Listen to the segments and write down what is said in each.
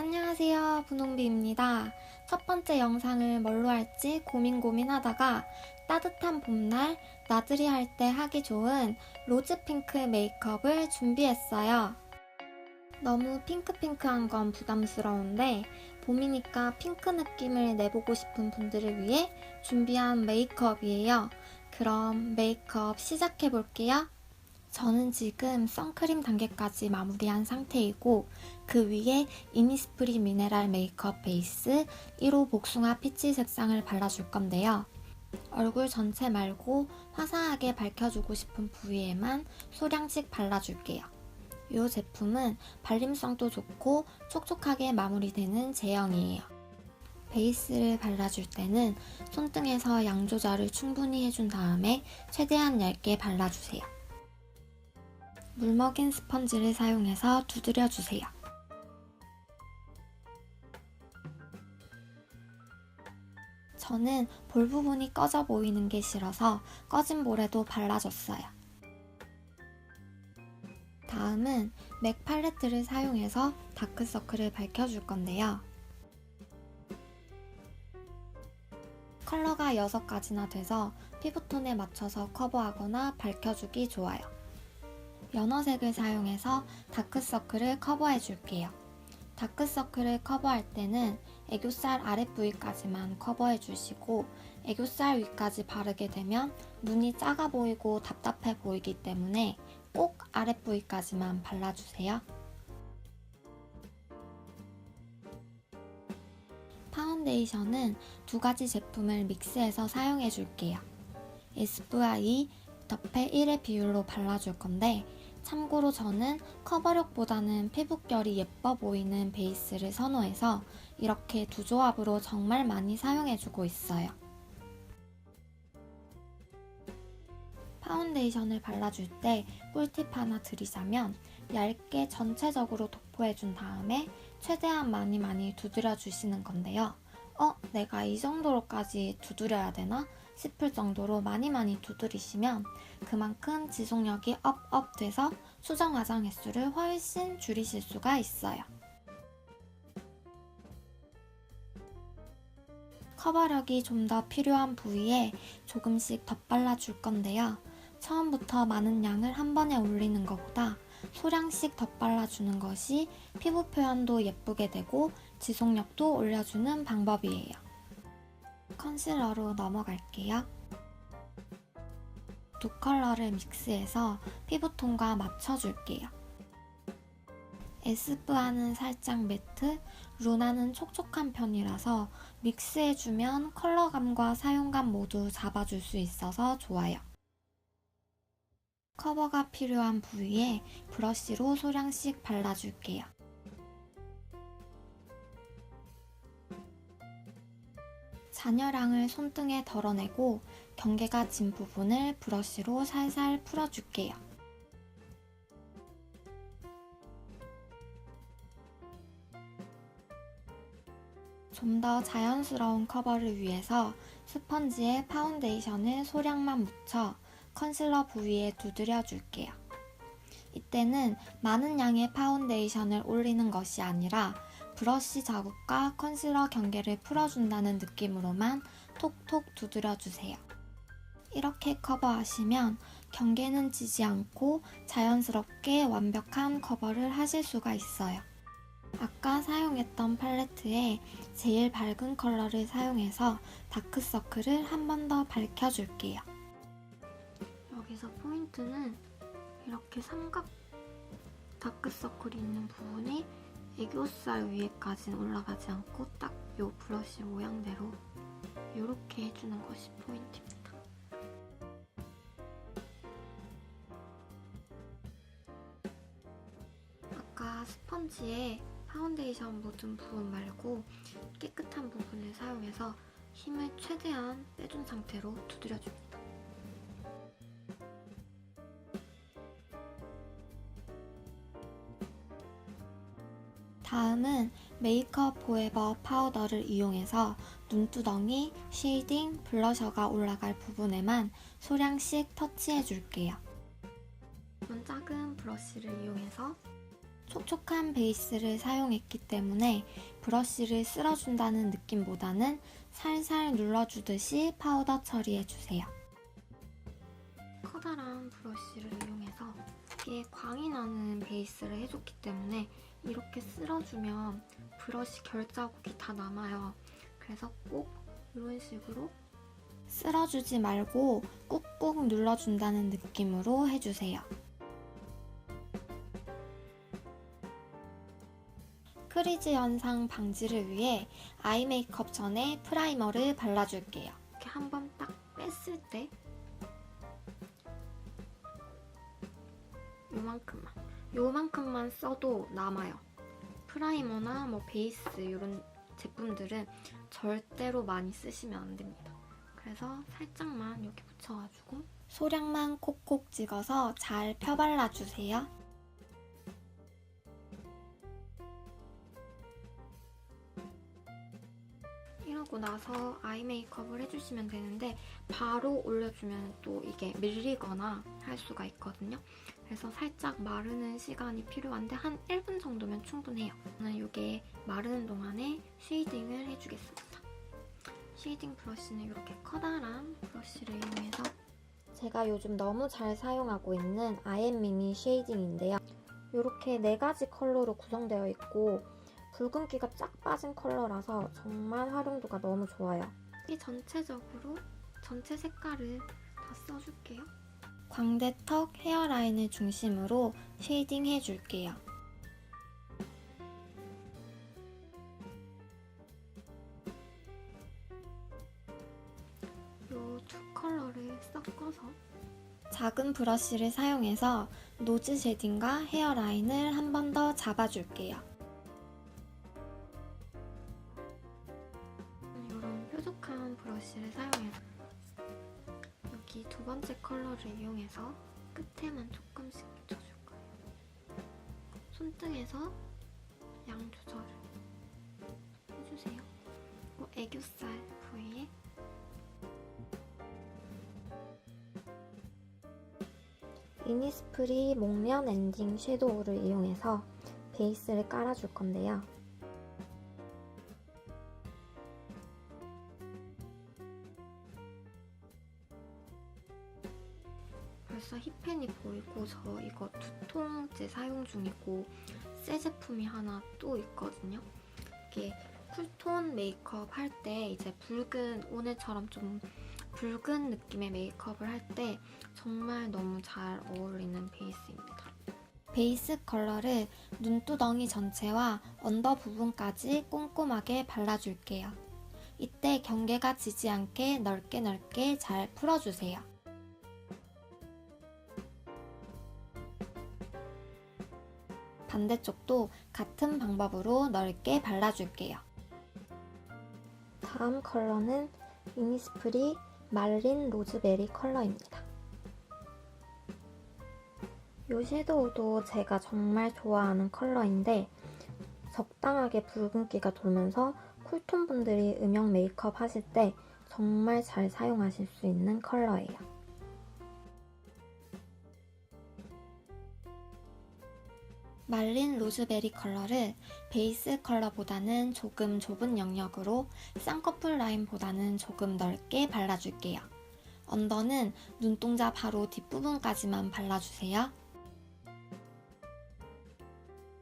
안녕하세요. 분홍비입니다. 첫 번째 영상을 뭘로 할지 고민 고민하다가 따뜻한 봄날 나들이 할 때 하기 좋은 로즈 핑크 메이크업을 준비했어요. 너무 핑크핑크한 건 부담스러운데 봄이니까 핑크 느낌을 내보고 싶은 분들을 위해 준비한 메이크업이에요. 그럼 메이크업 시작해 볼게요. 저는 지금 선크림 단계까지 마무리한 상태이고 그 위에 이니스프리 미네랄 메이크업 베이스 1호 복숭아 피치 색상을 발라줄 건데요. 얼굴 전체 말고 화사하게 밝혀주고 싶은 부위에만 소량씩 발라줄게요. 이 제품은 발림성도 좋고 촉촉하게 마무리되는 제형이에요. 베이스를 발라줄 때는 손등에서 양 조절을 충분히 해준 다음에 최대한 얇게 발라주세요. 물 먹인 스펀지를 사용해서 두드려 주세요. 저는 볼 부분이 꺼져 보이는 게 싫어서 꺼진 볼에도 발라줬어요. 다음은 맥 팔레트를 사용해서 다크서클을 밝혀줄 건데요. 컬러가 6가지나 돼서 피부톤에 맞춰서 커버하거나 밝혀주기 좋아요. 연어색을 사용해서 다크서클을 커버해 줄게요. 다크서클을 커버할 때는 애교살 아랫부위까지만 커버해 주시고 애교살 위까지 바르게 되면 눈이 작아 보이고 답답해 보이기 때문에 꼭 아랫부위까지만 발라주세요. 파운데이션은 두 가지 제품을 믹스해서 사용해 줄게요. SVI 덮에 1의 비율로 발라줄 건데 참고로 저는 커버력보다는 피부결이 예뻐 보이는 베이스를 선호해서 이렇게 두 조합으로 정말 많이 사용해주고 있어요. 파운데이션을 발라줄 때 꿀팁 하나 드리자면 얇게 전체적으로 도포해준 다음에 최대한 많이 많이 두드려 주시는 건데요. 어, 내가 이 정도로까지 두드려야 되나? 싶을 정도로 많이 많이 두드리시면 그만큼 지속력이 업업 돼서 수정 화장 횟수를 훨씬 줄이실 수가 있어요. 커버력이 좀 더 필요한 부위에 조금씩 덧발라 줄 건데요. 처음부터 많은 양을 한 번에 올리는 것보다 소량씩 덧발라 주는 것이 피부 표현도 예쁘게 되고 지속력도 올려주는 방법이에요. 컨실러로 넘어갈게요. 두 컬러를 믹스해서 피부톤과 맞춰줄게요. 에스쁘아는 살짝 매트, 루나는 촉촉한 편이라서 믹스해주면 컬러감과 사용감 모두 잡아줄 수 있어서 좋아요. 커버가 필요한 부위에 브러쉬로 소량씩 발라줄게요. 잔여량을 손등에 덜어내고 경계가 진 부분을 브러쉬로 살살 풀어줄게요. 좀 더 자연스러운 커버를 위해서 스펀지에 파운데이션을 소량만 묻혀 컨실러 부위에 두드려 줄게요. 이때는 많은 양의 파운데이션을 올리는 것이 아니라 브러쉬 자국과 컨실러 경계를 풀어준다는 느낌으로만 톡톡 두드려 주세요. 이렇게 커버하시면 경계는 지지 않고 자연스럽게 완벽한 커버를 하실 수가 있어요. 아까 사용했던 팔레트에 제일 밝은 컬러를 사용해서 다크서클을 한 번 더 밝혀줄게요. 여기서 포인트는 이렇게 삼각 다크서클이 있는 부분이 애교살 위에까지는 올라가지 않고 딱이 브러쉬 모양대로 이렇게 해주는 것이 포인트입니다. 아까 스펀지에 파운데이션 묻은 부분 말고 깨끗한 부분을 사용해서 힘을 최대한 빼준 상태로 두드려줍니다. 메이크업 포에버 파우더를 이용해서 눈두덩이, 쉐이딩, 블러셔가 올라갈 부분에만 소량씩 터치해 줄게요. 이건 작은 브러쉬를 이용해서 촉촉한 베이스를 사용했기 때문에 브러쉬를 쓸어준다는 느낌보다는 살살 눌러주듯이 파우더 처리해주세요. 커다란 브러쉬를 이용해서 이게 광이 나는 베이스를 해줬기 때문에 이렇게 쓸어주면 브러쉬 결자국이 다 남아요. 그래서 꼭 이런 식으로 쓸어주지 말고 꾹꾹 눌러준다는 느낌으로 해주세요. 크리즈 현상 방지를 위해 아이 메이크업 전에 프라이머를 발라줄게요. 이렇게 한번 딱 뺐을 때 요만큼만 요만큼만 써도 남아요. 프라이머나 뭐 베이스 이런 제품들은 절대로 많이 쓰시면 안 됩니다. 그래서 살짝만 이렇게 붙여가지고 소량만 콕콕 찍어서 잘 펴발라주세요. 이러고 나서 아이 메이크업을 해주시면 되는데 바로 올려주면 또 이게 밀리거나 할 수가 있거든요. 그래서 살짝 마르는 시간이 필요한데 한 1분 정도면 충분해요. 저는 이게 마르는 동안에 쉐이딩을 해주겠습니다. 쉐이딩 브러쉬는 이렇게 커다란 브러쉬를 이용해서 제가 요즘 너무 잘 사용하고 있는 아이엠미미 쉐이딩인데요. 이렇게 네 가지 컬러로 구성되어 있고 붉은기가 쫙 빠진 컬러라서 정말 활용도가 너무 좋아요. 이 전체적으로 전체 색깔을 다 써줄게요. 광대턱 헤어라인을 중심으로 쉐이딩 해줄게요. 이두 컬러를 섞어서 작은 브러쉬를 사용해서 노즈 쉐딩과 헤어라인을 한 번 더 잡아줄게요. 이니스프리 목련 엔딩 섀도우를 이용해서 베이스를 깔아줄 건데요. 벌써 힙펜이 보이고 저 이거 두 통째 사용 중이고 새 제품이 하나 또 있거든요. 이게 쿨톤 메이크업 할 때 이제 붉은 오늘처럼 좀 붉은 느낌의 메이크업을 할 때 정말 너무 잘 어울리는 베이스입니다. 베이스 컬러를 눈두덩이 전체와 언더 부분까지 꼼꼼하게 발라줄게요. 이때 경계가 지지 않게 넓게 넓게 잘 풀어주세요. 반대쪽도 같은 방법으로 넓게 발라줄게요. 다음 컬러는 이니스프리 말린 로즈베리 컬러입니다. 이 섀도우도 제가 정말 좋아하는 컬러인데 적당하게 붉은기가 돌면서 쿨톤 분들이 음영 메이크업 하실 때 정말 잘 사용하실 수 있는 컬러예요. 말린 로즈베리 컬러를 베이스 컬러보다는 조금 좁은 영역으로 쌍꺼풀 라인보다는 조금 넓게 발라줄게요. 언더는 눈동자 바로 뒷부분까지만 발라주세요.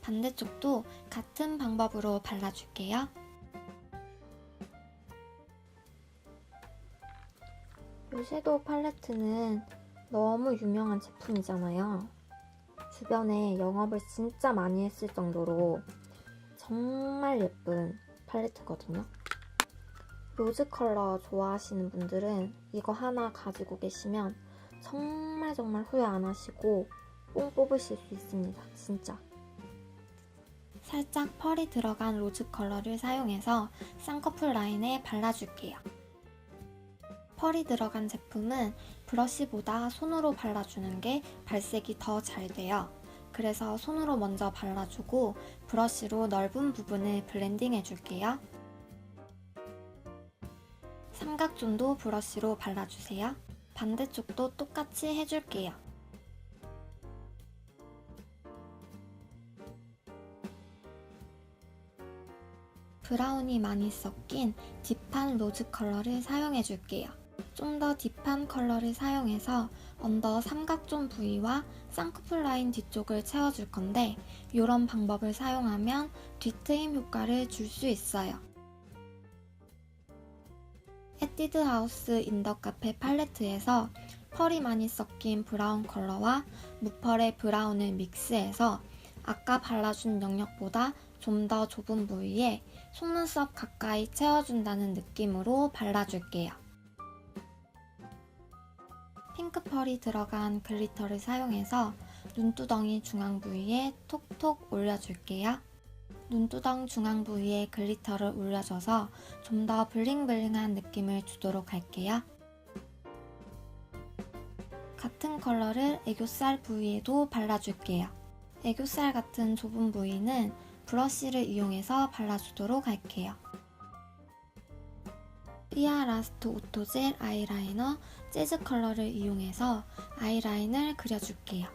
반대쪽도 같은 방법으로 발라줄게요. 이 섀도우 팔레트는 너무 유명한 제품이잖아요. 주변에 영업을 진짜 많이 했을 정도로 정말 예쁜 팔레트거든요. 로즈 컬러 좋아하시는 분들은 이거 하나 가지고 계시면 정말 정말 후회 안 하시고 뽕 뽑으실 수 있습니다. 진짜. 살짝 펄이 들어간 로즈 컬러를 사용해서 쌍꺼풀 라인에 발라줄게요. 펄이 들어간 제품은 브러쉬보다 손으로 발라주는 게 발색이 더 잘 돼요. 그래서 손으로 먼저 발라주고 브러쉬로 넓은 부분을 블렌딩 해줄게요. 삼각존도 브러쉬로 발라주세요. 반대쪽도 똑같이 해줄게요. 브라운이 많이 섞인 딥한 로즈 컬러를 사용해줄게요. 좀 더 딥한 컬러를 사용해서 언더 삼각존 부위와 쌍꺼풀 라인 뒤쪽을 채워줄 건데 이런 방법을 사용하면 뒤트임 효과를 줄 수 있어요. 에뛰드 하우스 인더 카페 팔레트에서 펄이 많이 섞인 브라운 컬러와 무펄의 브라운을 믹스해서 아까 발라준 영역보다 좀 더 좁은 부위에 속눈썹 가까이 채워준다는 느낌으로 발라줄게요. 핑크 펄이 들어간 글리터를 사용해서 눈두덩이 중앙 부위에 톡톡 올려줄게요. 눈두덩 중앙 부위에 글리터를 올려줘서 좀 더 블링블링한 느낌을 주도록 할게요. 같은 컬러를 애교살 부위에도 발라줄게요. 애교살 같은 좁은 부위는 브러쉬를 이용해서 발라주도록 할게요. 삐아 라스트 오토젤 아이라이너 재즈 컬러를 이용해서 아이라인을 그려줄게요.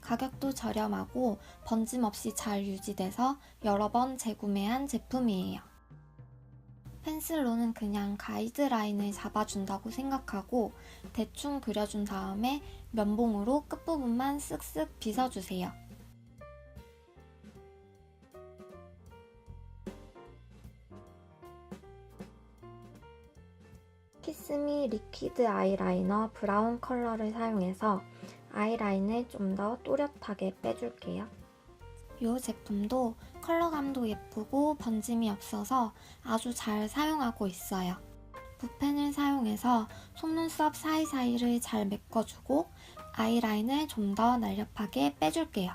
가격도 저렴하고 번짐 없이 잘 유지돼서 여러 번 재구매한 제품이에요. 펜슬로는 그냥 가이드라인을 잡아준다고 생각하고 대충 그려준 다음에 면봉으로 끝부분만 쓱쓱 빗어주세요. 스미 리퀴드 아이라이너 브라운 컬러를 사용해서 아이라인을 좀 더 또렷하게 빼줄게요. 이 제품도 컬러감도 예쁘고 번짐이 없어서 아주 잘 사용하고 있어요. 붓펜을 사용해서 속눈썹 사이사이를 잘 메꿔주고 아이라인을 좀 더 날렵하게 빼줄게요.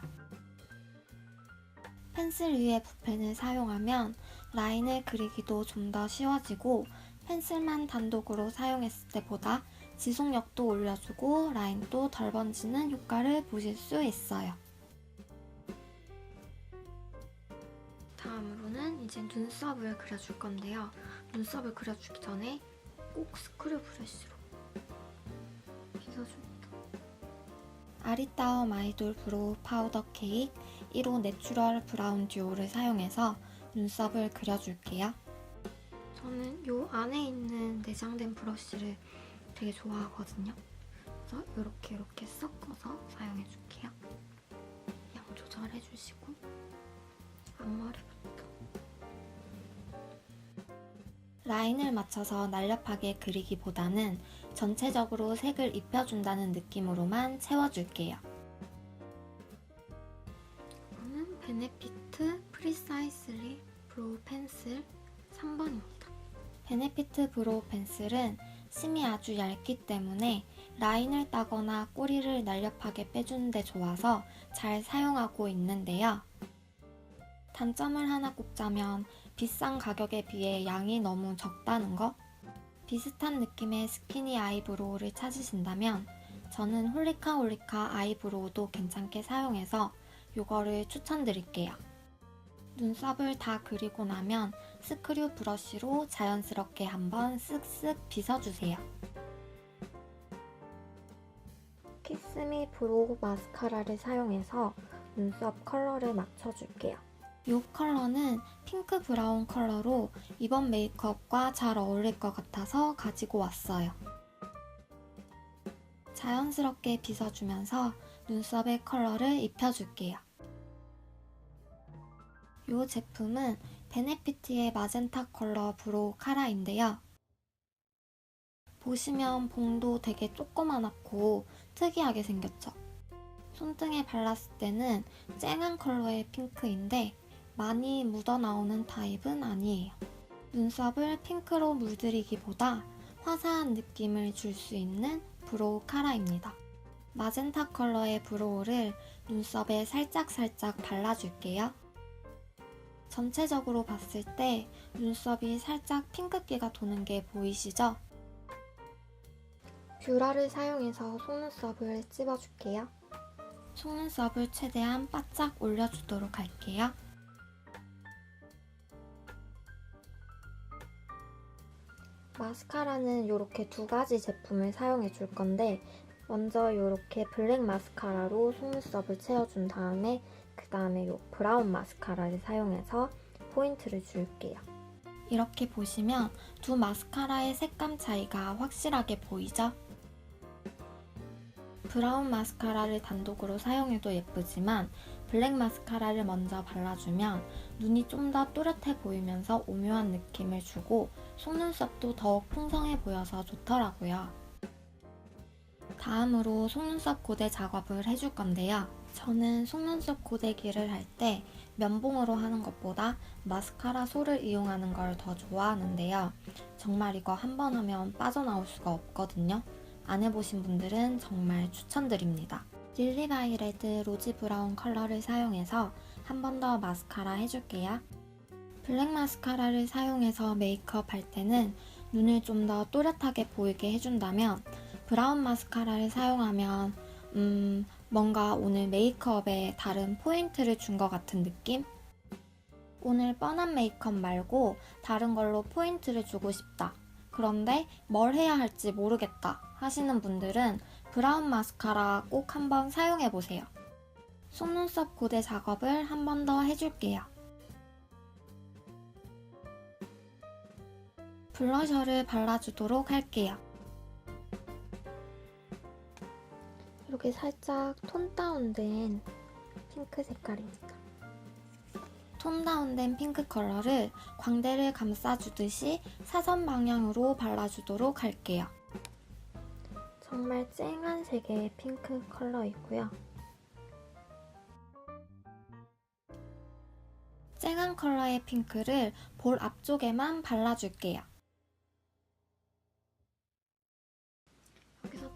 펜슬 위에 붓펜을 사용하면 라인을 그리기도 좀 더 쉬워지고 펜슬만 단독으로 사용했을 때보다 지속력도 올려주고 라인도 덜 번지는 효과를 보실 수 있어요. 다음으로는 이제 눈썹을 그려줄 건데요. 눈썹을 그려주기 전에 꼭 스크류 브러쉬로 빗어줍니다. 아리따움 아이돌 브로우 파우더 케이크 1호 내추럴 브라운 듀오를 사용해서 눈썹을 그려줄게요. 저는 요 안에 있는 내장된 브러쉬를 되게 좋아하거든요. 그래서 이렇게 이렇게 섞어서 사용해줄게요. 양 조절해주시고 앞머리부터 라인을 맞춰서 날렵하게 그리기보다는 전체적으로 색을 입혀준다는 느낌으로만 채워줄게요. 이거는 베네피트 프리사이슬리 브로우 펜슬 3번입니다. 베네피트 브로우 펜슬은 심이 아주 얇기 때문에 라인을 따거나 꼬리를 날렵하게 빼주는데 좋아서 잘 사용하고 있는데요. 단점을 하나 꼽자면 비싼 가격에 비해 양이 너무 적다는 거? 비슷한 느낌의 스키니 아이브로우를 찾으신다면 저는 홀리카 홀리카 아이브로우도 괜찮게 사용해서 이거를 추천드릴게요. 눈썹을 다 그리고 나면 스크류 브러쉬로 자연스럽게 한번 쓱쓱 빗어주세요. 키스미 브로우 마스카라를 사용해서 눈썹 컬러를 맞춰줄게요. 이 컬러는 핑크 브라운 컬러로 이번 메이크업과 잘 어울릴 것 같아서 가지고 왔어요. 자연스럽게 빗어주면서 눈썹의 컬러를 입혀줄게요. 이 제품은 베네피트의 마젠타 컬러 브로우 카라인데요. 보시면 봉도 되게 조그만하고 특이하게 생겼죠? 손등에 발랐을 때는 쨍한 컬러의 핑크인데 많이 묻어나오는 타입은 아니에요. 눈썹을 핑크로 물들이기보다 화사한 느낌을 줄 수 있는 브로우 카라입니다. 마젠타 컬러의 브로우를 눈썹에 살짝살짝 발라줄게요. 전체적으로 봤을 때 눈썹이 살짝 핑크기가 도는 게 보이시죠? 뷰러를 사용해서 속눈썹을 찝어줄게요. 속눈썹을 최대한 바짝 올려주도록 할게요. 마스카라는 이렇게 두 가지 제품을 사용해 줄 건데 먼저 이렇게 블랙 마스카라로 속눈썹을 채워준 다음에 그 다음에 이 브라운 마스카라를 사용해서 포인트를 줄게요. 이렇게 보시면 두 마스카라의 색감 차이가 확실하게 보이죠? 브라운 마스카라를 단독으로 사용해도 예쁘지만 블랙 마스카라를 먼저 발라주면 눈이 좀 더 또렷해 보이면서 오묘한 느낌을 주고 속눈썹도 더욱 풍성해 보여서 좋더라고요. 다음으로 속눈썹 고데 작업을 해줄 건데요. 저는 속눈썹 고데기를 할 때 면봉으로 하는 것보다 마스카라 솔을 이용하는 걸 더 좋아하는데요. 정말 이거 한 번 하면 빠져나올 수가 없거든요. 안 해보신 분들은 정말 추천드립니다. 릴리 바이 레드 로지 브라운 컬러를 사용해서 한 번 더 마스카라 해줄게요. 블랙 마스카라를 사용해서 메이크업 할 때는 눈을 좀 더 또렷하게 보이게 해준다면 브라운 마스카라를 사용하면 음, 뭔가 오늘 메이크업에 다른 포인트를 준 것 같은 느낌? 오늘 뻔한 메이크업 말고 다른 걸로 포인트를 주고 싶다. 그런데 뭘 해야 할지 모르겠다 하시는 분들은 브라운 마스카라 꼭 한번 사용해 보세요. 속눈썹 고데 작업을 한 번 더 해줄게요. 블러셔를 발라주도록 할게요. 이렇게 살짝 톤 다운된 핑크 색깔입니다. 톤 다운된 핑크 컬러를 광대를 감싸주듯이 사선 방향으로 발라주도록 할게요. 정말 쨍한 색의 핑크 컬러이고요. 쨍한 컬러의 핑크를 볼 앞쪽에만 발라줄게요.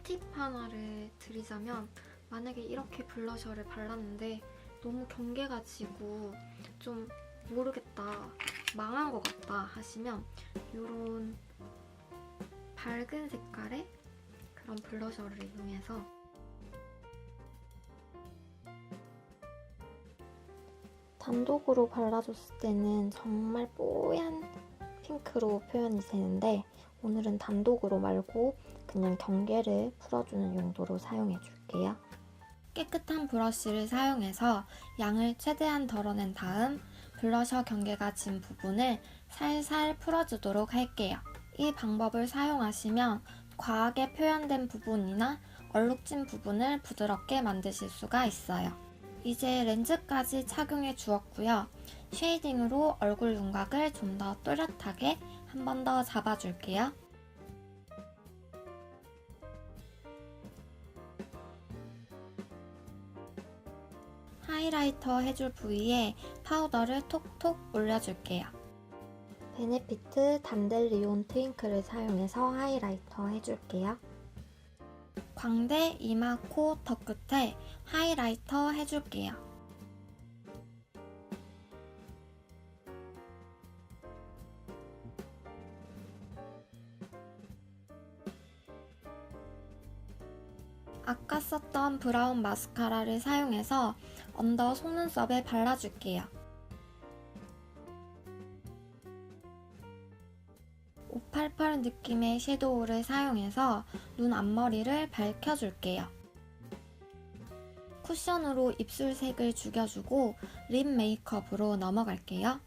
팁 하나를 드리자면 만약에 이렇게 블러셔를 발랐는데 너무 경계가 지고 좀 모르겠다 망한 것 같다 하시면 이런 밝은 색깔의 그런 블러셔를 이용해서 단독으로 발라줬을 때는 정말 뽀얀 핑크로 표현이 되는데 오늘은 단독으로 말고 그냥 경계를 풀어주는 용도로 사용해 줄게요. 깨끗한 브러쉬를 사용해서 양을 최대한 덜어낸 다음 블러셔 경계가 진 부분을 살살 풀어주도록 할게요. 이 방법을 사용하시면 과하게 표현된 부분이나 얼룩진 부분을 부드럽게 만드실 수가 있어요. 이제 렌즈까지 착용해 주었고요. 쉐이딩으로 얼굴 윤곽을 좀 더 또렷하게 한 번 더 잡아줄게요. 하이라이터 해줄 부위에 파우더를 톡톡 올려줄게요. 베네피트 단델리온 트윙크를 사용해서 하이라이터 해줄게요. 광대, 이마, 코, 턱 끝에 하이라이터 해줄게요. 아까 썼던 브라운 마스카라를 사용해서 언더 속눈썹에 발라줄게요. 588 느낌의 섀도우를 사용해서 눈 앞머리를 밝혀줄게요. 쿠션으로 입술색을 죽여주고 립 메이크업으로 넘어갈게요.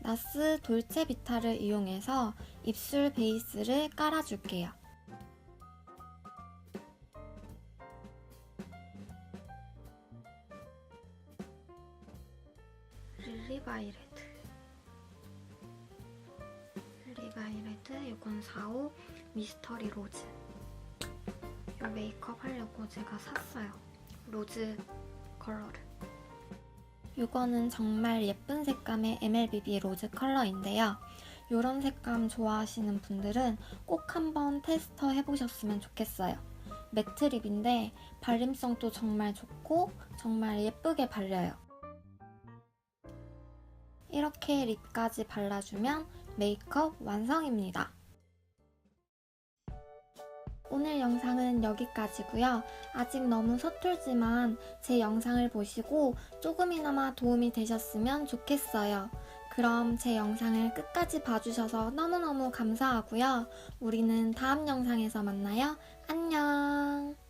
나스 돌체 비타를 이용해서 입술 베이스를 깔아줄게요. 제가 샀어요. 로즈 컬러를. 이거는 정말 예쁜 색감의 MLBB 로즈 컬러인데요. 이런 색감 좋아하시는 분들은 꼭 한번 테스터 해보셨으면 좋겠어요. 매트 립인데 발림성도 정말 좋고 정말 예쁘게 발려요. 이렇게 립까지 발라주면 메이크업 완성입니다. 오늘 영상은 여기까지고요. 아직 너무 서툴지만 제 영상을 보시고 조금이나마 도움이 되셨으면 좋겠어요. 그럼 제 영상을 끝까지 봐주셔서 너무너무 감사하고요. 우리는 다음 영상에서 만나요. 안녕!